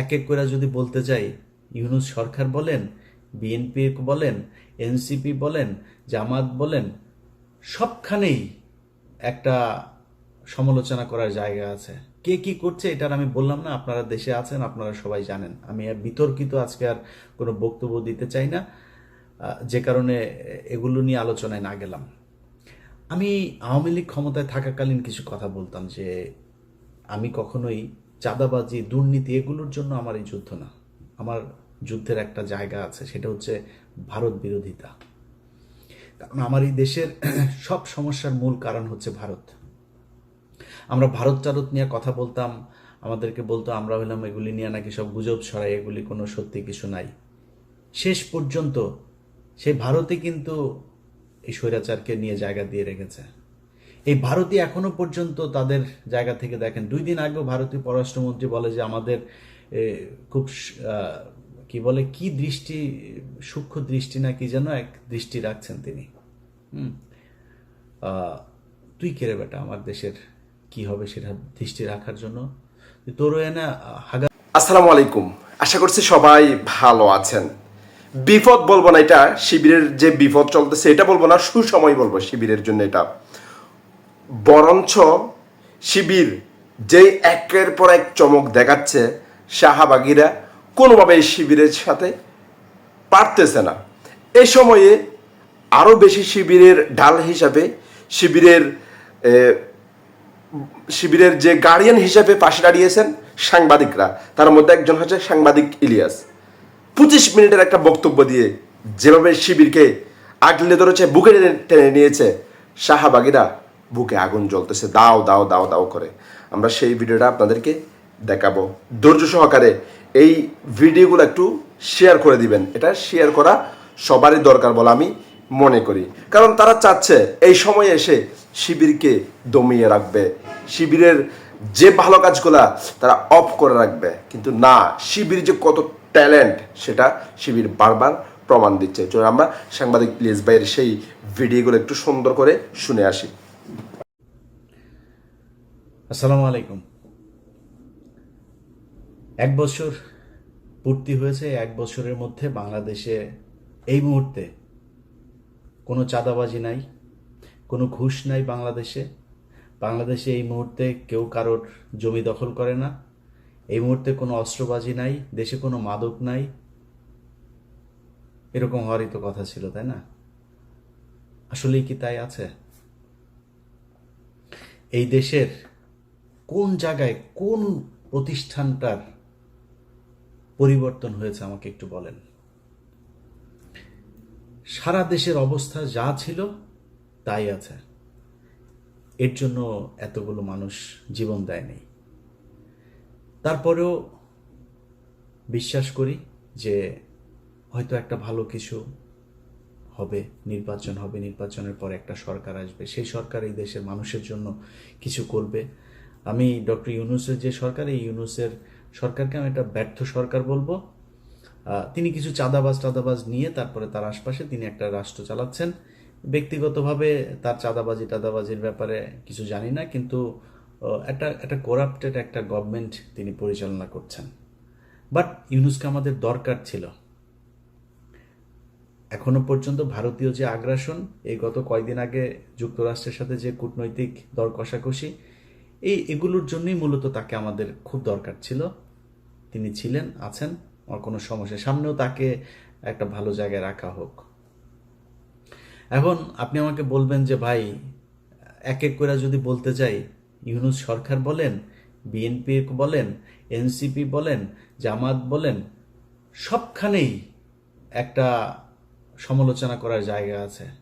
এক এক করে যদি বলতে যাই, ইউনুস সরকার বলেন, বিএনপি বলেন, এনসিপি বলেন, জামাত বলেন, সবখানেই একটা সমালোচনা করার জায়গা আছে। কে কি করছে এটার আমি বললাম না, আপনারা দেশে আছেন, আপনারা সবাই জানেন। আমি আর বিতর্কিত আজকে আর কোনো বক্তব্য দিতে চাই না। যে কারণে এগুলো নিয়ে আলোচনায় না গেলাম। আমি আওয়ামী লীগ ক্ষমতায় থাকাকালীন কিছু কথা বলতাম যে, আমি কখনোই চাঁদাবাজি, দুর্নীতি এগুলোর জন্য আমার এই যুদ্ধ না। আমার যুদ্ধের একটা জায়গা আছে, সেটা হচ্ছে ভারত বিরোধিতা। কারণ আমার এই দেশের সব সমস্যার মূল কারণ হচ্ছে ভারত। আমরা ভারত টারত নিয়ে কথা বলতাম, আমাদেরকে বলতো, আমরা হইলাম এগুলি নিয়ে নাকি সব গুজব ছড়াই, এগুলি কোনো সত্যি কিছু নাই। শেষ পর্যন্ত সেই ভারতে কিন্তু এই স্বৈরাচারকে নিয়ে জায়গা দিয়ে রেখেছে। এই ভারতই এখনও পর্যন্ত তাদের জায়গা থেকে দেখেন। দুই দিন আগেও ভারতীয় পররাষ্ট্রমন্ত্রী বলে যে আমাদের খুব কি বলে, কি দৃষ্টি, সূক্ষ্ম দৃষ্টি না কি যেন এক দৃষ্টি রাখছেন তিনি। হুম। তুই কেড়ে বেটা? আমার দেশের কি হবে সেটা দৃষ্টি রাখার জন্য। তোর এনে হাগা আসসালামু আলাইকুম। আশা করছি সবাই ভালো আছেন। বিপদ বলব না এটা, শিবিরের যে বিপদ চলতেছে এটা বলব না, সুসময় বলব শিবিরের জন্য এটা। বরঞ্চ শিবির যেই একের পর এক চমক দেখাচ্ছে, শাহবাগীরা কোনোভাবে শিবিরের সাথে পারতেছে না। এ সময়ে আরও বেশি শিবিরের ঢাল হিসাবে শিবিরের শিবিরের যে গার্ডিয়ান হিসাবে পাশে দাঁড়িয়েছেন সাংবাদিকরা, তার মধ্যে একজন হচ্ছে সাংবাদিক ইলিয়াস। পঁচিশ মিনিটের একটা বক্তব্য দিয়ে যেভাবে শিবিরকে আগলে ধরেছে, বুকে টেনে নিয়েছে শাহবাগীরা বুকে আগুন জ্বলতেছে, দাও দাও দাও দাও করে। আমরা সেই ভিডিওটা আপনাদেরকে দেখাবো। ধৈর্য সহকারে এই ভিডিওগুলো একটু শেয়ার করে দিবেন। এটা শেয়ার করা সবারই দরকার বলে আমি মনে করি। কারণ তারা চাচ্ছে এই সময়ে এসে শিবিরকে দমিয়ে রাখবে। শিবিরের যে ভালো কাজগুলা তারা অফ করে রাখবে। কিন্তু না, শিবির যে কত ট্যালেন্ট সেটা শিবির বারবার প্রমাণ দিচ্ছে। আমরা সাংবাদিক প্লিজ ভাইয়ের সেই ভিডিওগুলো একটু সুন্দর করে শুনে আসি। আসসালামু আলাইকুম। এক বছর পূর্তি হয়েছে, এক বছরের মধ্যে বাংলাদেশে এই মুহূর্তে কোনো চাঁদাবাজি নাই, কোনো ঘুষ নাই বাংলাদেশে। বাংলাদেশে এই মুহূর্তে কেউ কারোর জমি দখল করে না। এই মুহূর্তে কোনো অস্ত্রবাজি নাই, দেশে কোনো মাদক নাই। এরকম হওয়ারই তো কথা ছিল, তাই না? আসলেই কি তাই আছে? এই দেশের কোন জায়গায় কোন প্রতিষ্ঠানটার পরিবর্তন হয়েছে আমাকে একটু বলেন। সারা দেশের অবস্থা যা ছিল, তাই আছে। এর জন্য এতগুলো মানুষ জীবন দেয়নি তারপরেও বিশ্বাস করি যে হয়তো একটা ভালো কিছু হবে, নির্বাচন হবে, নির্বাচনের পর একটা সরকার আসবে। সেই সরকার এই দেশের মানুষের জন্য কিছু করবে। আমি ডক্টর ইউনুসের যে সরকার, এই ইউনুসের সরকারকে আমি একটা ব্যর্থ সরকার বলব। তিনি কিছু চাঁদাবাজ টাদাবাজ নিয়ে তারপরে তার আশপাশে তিনি একটা রাষ্ট্র চালাচ্ছেন। ব্যক্তিগতভাবে তার চাঁদাবাজি টাদাবাজির ব্যাপারে কিছু জানি না, কিন্তু একটা একটা করাপ্টেড একটা গভর্নমেন্ট তিনি পরিচালনা করছেন। বাট ইউনুসকে আমাদের দরকার ছিল। এখনও পর্যন্ত ভারতীয় যে আগ্রাসন, এই গত কয়েকদিন আগে যুক্তরাষ্ট্রের সাথে যে কূটনৈতিক দর কষাকষি এই এগুলোর জন্যই মূলত তাকে আমাদের খুব দরকার ছিল। তিনি ছিলেন, আছেন, আমার কোনো সমস্যা সামনেও তাকে একটা ভালো জায়গায় রাখা হোক। এখন আপনি আমাকে বলবেন যে, ভাই, এক এক করে যদি বলতে যাই, ইউনুস সরকার বলেন বিএনপি বলেন এনসিপি বলেন, জামাত বলেন, সবখানেই একটা সমালোচনা করার জায়গা আছে।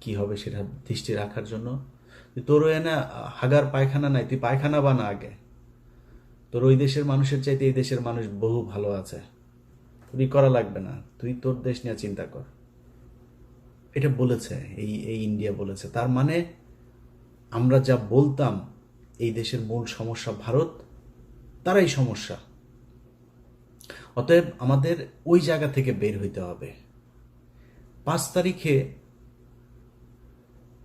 কি হবে সেটা দৃষ্টি রাখার জন্য। তোর এনে হাগার পায়খানা নাই, তুই পায়খানা বানা আগে। তোর ওই দেশের মানুষের চাইতে এই দেশের মানুষ বহু ভালো আছে। তুই করা লাগবে না, তুই তোর দেশ নিয়ে চিন্তা কর। এটা বলেছে, এই এই ইন্ডিয়া বলেছে। তার মানে আমরা যা বলতাম, এই দেশের মূল সমস্যা ভারত, তারাই সমস্যা। অতএব আমাদের ওই জায়গা থেকে বের হইতে হবে। পাঁচ তারিখে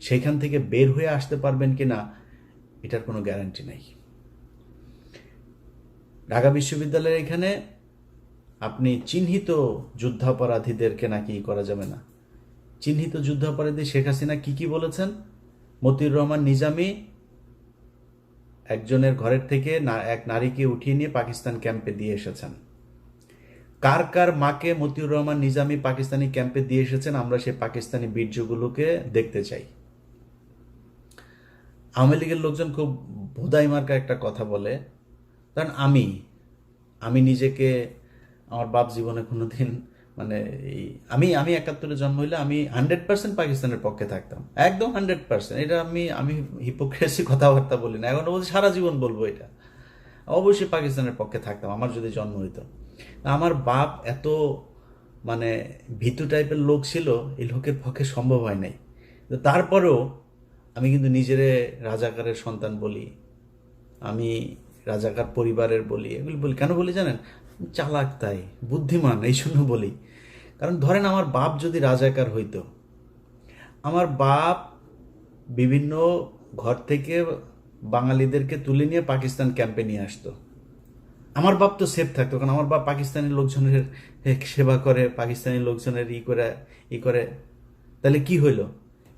সেখান থেকে বের হয়ে আসতে পারবেন কি না এটার কোনো গ্যারান্টি নাই। ঢাকা বিশ্ববিদ্যালয়ের এখানে আপনি চিহ্নিত যুদ্ধাপরাধীদেরকে নাকি করা যাবে না। চিহ্নিত যুদ্ধাপরাধী শেখ হাসিনা কি কি বলেছেন? মতিউর রহমান নিজামী একজনের ঘরের থেকে এক নারীকে উঠিয়ে নিয়ে পাকিস্তান ক্যাম্পে দিয়ে এসেছেন। কার কার মাকে মতিউর রহমান নিজামী পাকিস্তানি ক্যাম্পে দিয়ে এসেছেন, আমরা সেই পাকিস্তানি বীর্যগুলোকে দেখতে চাই। আওয়ামী লীগের লোকজন খুব ভোদাই মার্কা একটা কথা বলে, কারণ আমি আমি নিজেকে, আমার বাপ জীবনে কোনোদিন মানে এই, আমি আমি একাত্তরে জন্ম হইলে আমি হান্ড্রেড পার্সেন্ট পাকিস্তানের পক্ষে থাকতাম। একদম হান্ড্রেড পার্সেন্ট এটা আমি আমি হিপোক্রেসি কথাবার্তা বলি না। এখন বলছি সারা জীবন বলব এটা। অবশ্যই পাকিস্তানের পক্ষে থাকতাম, আমার যদি জন্ম হইতো। আমার বাপ এত মানে ভীতু টাইপের লোক ছিল, এই লোকের পক্ষে সম্ভব হয় নাই। তারপরেও আমি কিন্তু নিজেরে রাজাকারের সন্তান বলি, আমি রাজাকার পরিবারের বলি, এগুলি বলি। কেন বলি জানেন? চালাক তাই, বুদ্ধিমান, এই জন্য বলি। কারণ ধরেন আমার বাপ যদি রাজাকার হইতো, আমার বাপ বিভিন্ন ঘর থেকে বাঙালিদেরকে তুলে নিয়ে পাকিস্তান ক্যাম্পে নিয়ে আসতো। আমার বাপ তো সেফ থাকতো, কারণ আমার বাপ পাকিস্তানি লোকজনের সেবা করে, পাকিস্তানি লোকজনের ই করে ই করে। তাহলে কি হইল?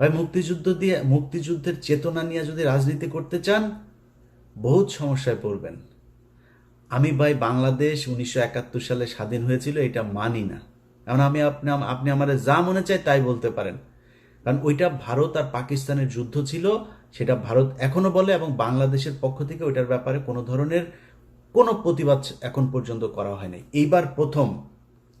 ভাই, মুক্তিযুদ্ধ দিয়ে, মুক্তিযুদ্ধের চেতনা নিয়ে যদি রাজনীতি করতে চান, বহুত সমস্যায় পড়বেন। আমি ভাই, বাংলাদেশ উনিশশো একাত্তর সালে স্বাধীন হয়েছিল, এটা মানি না। এখন আমি আপনি আপনি আমার যা মনে চাই তাই বলতে পারেন। কারণ ওইটা ভারত আর পাকিস্তানের যুদ্ধ ছিল, সেটা ভারত এখনও বলে এবং বাংলাদেশের পক্ষ থেকে ওইটার ব্যাপারে কোনো ধরনের কোনো প্রতিবাদ এখন পর্যন্ত করা হয়নি। এইবার প্রথম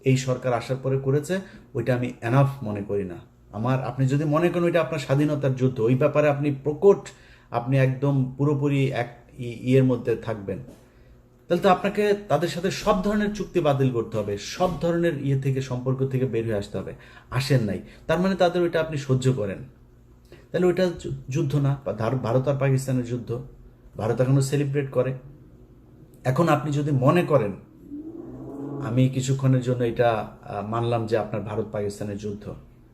এই সরকার আসার পরে করেছে, ওইটা আমি এনাফ মনে করি না। আমার, আপনি যদি মনে করেন ওইটা আপনার স্বাধীনতার যুদ্ধ, ওই ব্যাপারে আপনি প্রকট, আপনি একদম পুরোপুরি এক ইয়ের মধ্যে থাকবেন। তাহলে তো আপনাকে তাদের সাথে সব ধরনের চুক্তি বাতিল করতে হবে, সব ধরনের ইয়ে থেকে, সম্পর্ক থেকে বের হয়ে আসতে হবে। আসেন নাই। তার মানে তাদের ওইটা আপনি সহ্য করেন। তাহলে ওইটা যুদ্ধ না ভারত আর পাকিস্তানের যুদ্ধ। ভারত এখনও সেলিব্রেট করে। এখন আপনি যদি মনে করেন, আমি কিছুক্ষণের জন্য এটা মানলাম যে আপনার ভারত পাকিস্তানের যুদ্ধ।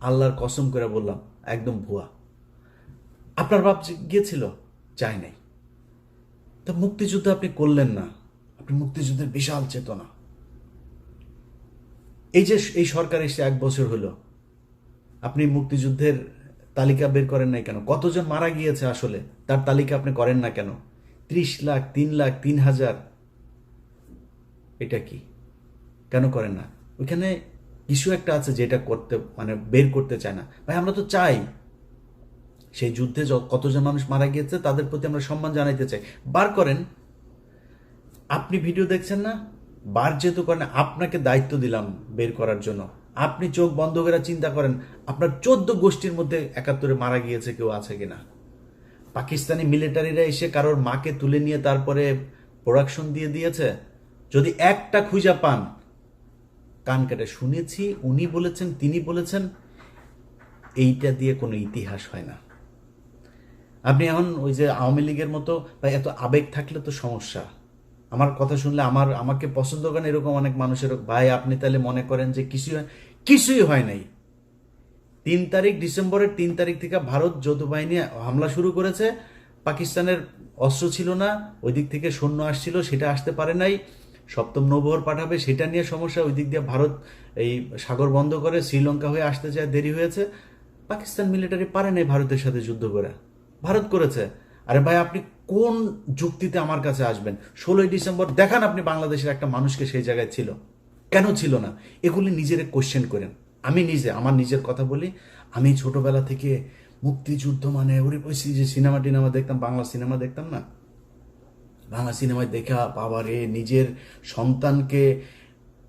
আল্লাহর কসম করে বললাম, একদম ভুয়া। আপনার বাপ গিয়েছিল, যায় নাই। তা মুক্তিযুদ্ধ আপনি করলেন না। আপনি মুক্তিযুদ্ধের বিশাল চেতনা। এই যে এই সরকার এসে এক বছর হলো, আপনি মুক্তিযুদ্ধের তালিকা বের করেন নাই কেন? কতজন মারা গিয়েছে আসলে? তার তালিকা আপনি করেন না কেন? ত্রিশ লাখ, তিন লাখ, তিন হাজার। এটা কি? কেন করেন না? ওইখানে কিছু একটা আছে যেটা করতে মানে বের করতে চায় না। ভাই, আমরা তো চাই। সেই যুদ্ধে কতজন মানুষ মারা গিয়েছে, তাদের প্রতি আমরা সম্মান জানাইতে চাই। বার করেন। আপনি ভিডিও দেখছেন না? বার যেহেতু করেন, আপনাকে দায়িত্ব দিলাম বের করার জন্য। আপনি চোখ বন্ধ করে চিন্তা করেন, আপনার চোদ্দ গোষ্ঠীর মধ্যে একাত্তরে মারা গিয়েছে কেউ আছে কিনা? পাকিস্তানি মিলিটারিরা এসে কারোর মাকে তুলে নিয়ে তারপরে প্রোডাকশন দিয়ে দিয়েছে? যদি একটা খুঁজা পান কান কেটে শুনেছি, উনি বলেছেন, তিনি বলেছেন, এইটা দিয়ে কোনো ইতিহাস হয় না। আপনি এখন ওই যে আওয়ামী লীগের মতো বা এত আবেগ থাকলে তো সমস্যা। আমার কথা শুনলে আমার, আমাকে পছন্দ করেন এরকম অনেক মানুষের, ভাই, আপনি তাহলে মনে করেন যে কিছুই কিছুই হয় নাই। তিন তারিখ ডিসেম্বরের তিন তারিখ থেকে ভারত যৌথ বাহিনী হামলা শুরু করেছে। পাকিস্তানের অস্ত্র ছিল না, ওই দিক থেকে সৈন্য আসছিল, সেটা আসতে পারে নাই। সপ্তম নৌবহর পাঠাবে, সেটা নিয়ে সমস্যা, ওই দিক দিয়ে ভারত এই সাগর বন্ধ করে শ্রীলঙ্কা হয়ে আসতে চায়, দেরি হয়েছে। পাকিস্তান মিলিটারি পারে নাই ভারতের সাথে যুদ্ধ করে। ভারত করেছে। আরে ভাই, আপনি কোন যুক্তিতে আমার কাছে আসবেন? ষোলোই ডিসেম্বর, দেখান আপনি বাংলাদেশের একটা মানুষকে সেই জায়গায় ছিল। কেন ছিল না? এগুলি নিজের কোশ্চেন করেন। আমি নিজে, আমার নিজের কথা বলি। আমি ছোটবেলা থেকে মুক্তিযুদ্ধ মানে ওই যে সিনেমা টিনেমা দেখতাম, বাংলা সিনেমা দেখতাম না? বাংলা সিনেমায় দেখা বাবারে নিজের সন্তানকে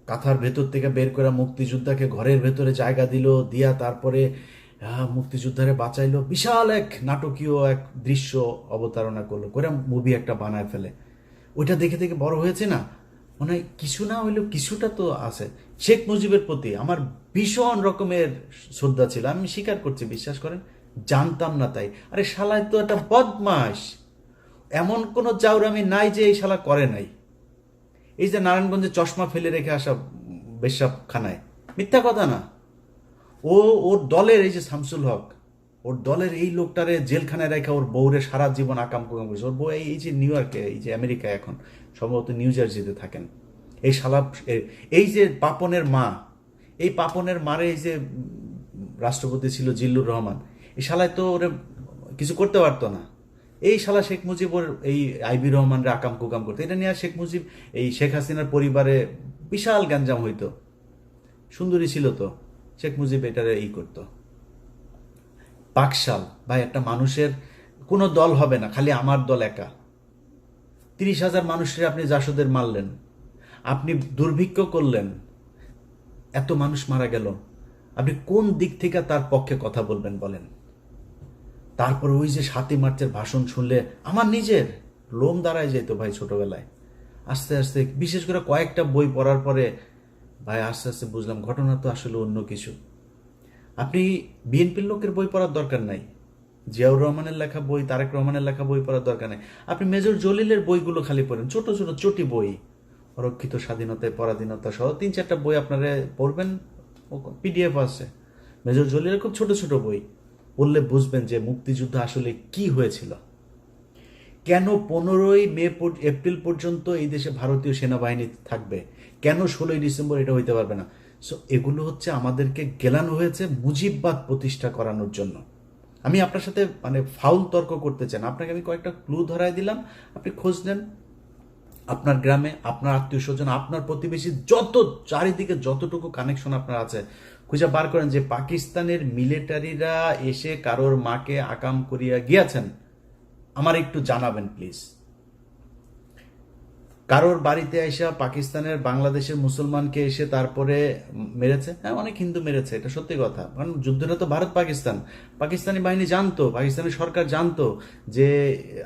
কাঁথার ভেতর থেকে বের করা মুক্তিযোদ্ধাকে ঘরের ভেতরে জায়গা দিল, দিয়া তারপরে মুক্তিযোদ্ধারে বাঁচাইলো। বিশাল এক নাটকীয় এক দৃশ্য অবতারণা করল, করে মুভি একটা বানায় ফেলে। ওইটা দেখে দেখে বড় হয়েছে না? মনে হয় কিছু না হইলেও কিছুটা তো আছে। শেখ মুজিবের প্রতি আমার ভীষণ রকমের শ্রদ্ধা ছিল। আমি স্বীকার করছি, বিশ্বাস করেন? জানতাম না তাই। আরে শালায় তো একটা বদমাস এমন কোনো চাউরামি নাই যে এই শালা করে নাই। এই যে নারায়ণগঞ্জে চশমা ফেলে রেখে আসা বেশাব খানায় মিথ্যা কথা না। ও, ওর দলের এই যে শামসুল হক, ওর দলের এই লোকটারে জেলখানায় রেখে ওর বউরে সারা জীবন আকাম কুকাম করেছে। ওর বউ এই যে নিউ ইয়র্কে, এই যে আমেরিকায় এখন, সম্ভবত নিউ জার্সিতে থাকেন। এই শালা এই যে পাপনের মা, এই পাপনের মারে এই যে রাষ্ট্রপতি ছিল জিল্লুর রহমান, এই শালায় তো ওরে কিছু করতে পারতো না। এই শালা শেখ মুজিব ওর এই আইবি রহমানরা আকাম কুকাম করতো। এটা নিয়ে শেখ মুজিব এই শেখ হাসিনার পরিবারে বিশাল গ্যাঞ্জাম হইতো। সুন্দরী ছিল তো। শেখ মুজিব এটারে এই করতো। পাকশাল। ভাই, একটা মানুষের কোনো দল হবে না, খালি আমার দল একা। তিরিশ হাজার মানুষের আপনি জাসদের মারলেন। আপনি দুর্ভিক্ষ করলেন। এত মানুষ মারা গেল। আপনি কোন দিক থেকে তার পক্ষে কথা বলবেন বলেন? তারপর ওই যে সাতই মার্চের ভাষণ শুনলে আমার নিজের লোম দাঁড়ায় যেত ভাই ছোটবেলায়। আস্তে আস্তে, বিশেষ করে কয়েকটা বই পড়ার পরে ভাই আস্তে আস্তে বুঝলাম ঘটনা তো আসলে অন্য কিছু। আপনি বিএনপির লোকের বই পড়ার দরকার নাই। জিয়াউর রহমানের লেখা বই, তারেক রহমানের লেখা বই পড়ার দরকার নাই। আপনি মেজর জলিলের বইগুলো খালি পড়েন, ছোট ছোট চটি বই। অরক্ষিত স্বাধীনতায় পরাধীনতা সহ তিন চারটা বই আপনারা পড়বেন পিডিএফ আছে। মেজর জলিলের খুব ছোট ছোট বই। পড়লে বুঝবেন যে মুক্তিযুদ্ধ আসলে কি হয়েছিল। কেন পনেরোই মে এপ্রিল পর্যন্ত এই দেশে ভারতীয় সেনাবাহিনী থাকবে? কেন ষোলোই ডিসেম্বর এটা হইতে পারবে না? সো এগুলো হচ্ছে আমাদেরকে গেলানো হয়েছে মুজিববাদ প্রতিষ্ঠা করানোর জন্য। আমি আপনার সাথে মানে ফাউল তর্ক করতে চান আপনাকে আমি কয়েকটা ক্লু ধরাই দিলাম। আপনি খোঁজ নেন। আপনার গ্রামে, আপনার আত্মীয় স্বজন, আপনার প্রতিবেশী, যত চারিদিকে যতটুকু কানেকশন আপনার আছে খুঁজে বার করেন যে পাকিস্তানের মিলিটারিরা এসে কারোর মাকে আকাম করিয়া গিয়াছেন। আমার একটু জানাবেন প্লিজ কারোর বাড়িতে এসে পাকিস্তানের, বাংলাদেশের মুসলমানকে এসে তারপরে মেরেছে? হ্যাঁ অনেক হিন্দু মেরেছে, এটা সত্যি কথা। কারণ যুদ্ধটা তো ভারত, পাকিস্তান। পাকিস্তানি বাহিনী জানতো, পাকিস্তানি সরকার জানতো যে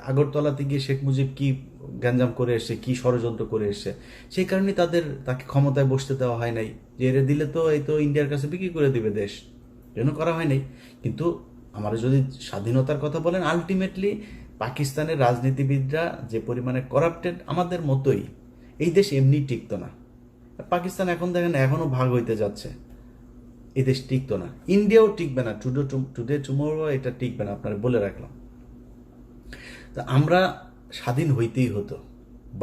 আগরতলাতে গিয়ে শেখ মুজিব কি গ্যাঞ্জাম করে এসছে, কি ষড়যন্ত্র করে এসছে। সেই কারণে তাদের, তাকে ক্ষমতায় বসতে দেওয়া হয় নাই। যে এরে দিলে তো এই তো ইন্ডিয়ার কাছে বিক্রি করে দিবে দেশ। জন্য করা হয় নাই। কিন্তু আমার যদি স্বাধীনতার কথা বলেন আলটিমেটলি পাকিস্তানের রাজনীতিবিদরা যে পরিমাণে করাপ্টেড আমাদের মতোই, এই দেশ এমনি টিকতো না। পাকিস্তান এখন দেখেন এখনও ভাগ হইতে যাচ্ছে। এই দেশ টিকতো না। ইন্ডিয়াও টিকবে না। টুডে টুডে টুমোরো এটা টিকবে না, আপনারা বলে রাখলাম। তা আমরা স্বাধীন হইতেই হতো।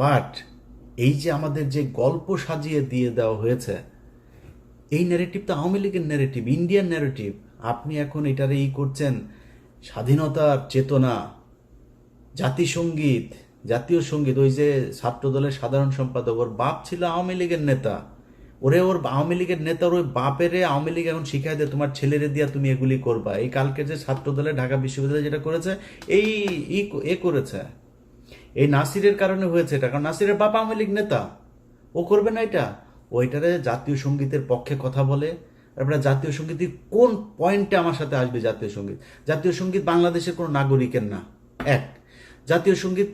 বাট এই যে আমাদের যে গল্প সাজিয়ে দিয়ে দেওয়া হয়েছে, এই ন্যারেটিভ তো আওয়ামী লীগের ন্যারেটিভ ইন্ডিয়ান ন্যারেটিভ আপনি এখন এটারে ই করছেন, স্বাধীনতার চেতনা জাতিসঙ্গীত জাতীয় সংগীত, ওই যে ছাত্র দলের সাধারণ সম্পাদক, ওর বাপ ছিল আওয়ামী লীগের নেতা। ওরে ওর আওয়ামী লীগের নেতার ওই বাপেরে আওয়ামী লীগ এখন শিখাই দেয়, তোমার ছেলেরে দিয়া তুমি এগুলি করবা। এই কালকে যে ছাত্র দলে ঢাকা বিশ্ববিদ্যালয়ে যেটা করেছে, এই এ করেছে। এই নাসিরের কারণে হয়েছে এটা, কারণ নাসিরের বাপ আওয়ামী লীগ নেতা। ও করবে না এটা। ওইটারে জাতীয় সঙ্গীতের পক্ষে কথা বলে। তারপরে জাতীয় সংগীত কোন পয়েন্টে আমার সাথে আসবে জাতীয় সংগীত? জাতীয় সংগীত বাংলাদেশের কোনো নাগরিকের না। এক। জাতীয় সংগীত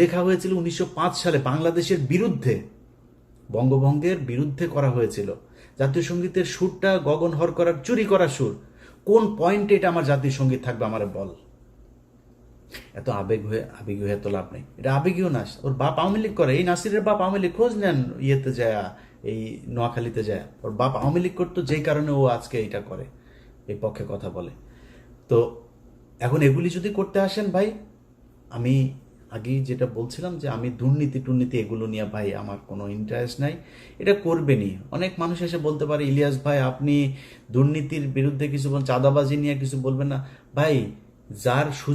লেখা হয়েছিল উনিশশো পাঁচ সালে বাংলাদেশের বিরুদ্ধে, বঙ্গভঙ্গের বিরুদ্ধে করা হয়েছিল। জাতীয় সঙ্গীতের সুরটা গগন হর করার, চুরি করার সুর। কোন পয়েন্টে এটা আমার জাতীয় সংগীত থাকবে আমার বল? এত আবেগ হয়ে আবেগ হয়ে তো লাভ নেই। এটা আবেগীয় না। ওর বাপ আওয়ামী লীগ করে। এই নাসিরের বাপ আওয়ামী লীগ খোঁজ নেন ইয়েতে যায়, এই নোয়াখালীতে যায়। ওর বাপ আওয়ামী লীগ করতো, যেই কারণে ও আজকে এইটা করে। এই পক্ষে কথা বলে। তো এখন এগুলি যদি করতে আসেন ভাই আমি আগেই যেটা বলছিলাম যে আমি দুর্নীতি টুর্নীতি এগুলো নিয়ে ভাই আমার কোনো ইন্টারেস্ট নাই। এটা করবেনই। অনেক মানুষ এসে বলতে পারে, ইলিয়াস ভাই, আপনি দুর্নীতির বিরুদ্ধে কিছু চাঁদাবাজি নিয়ে কিছু বলবেন না। ভাই, যার সুযোগ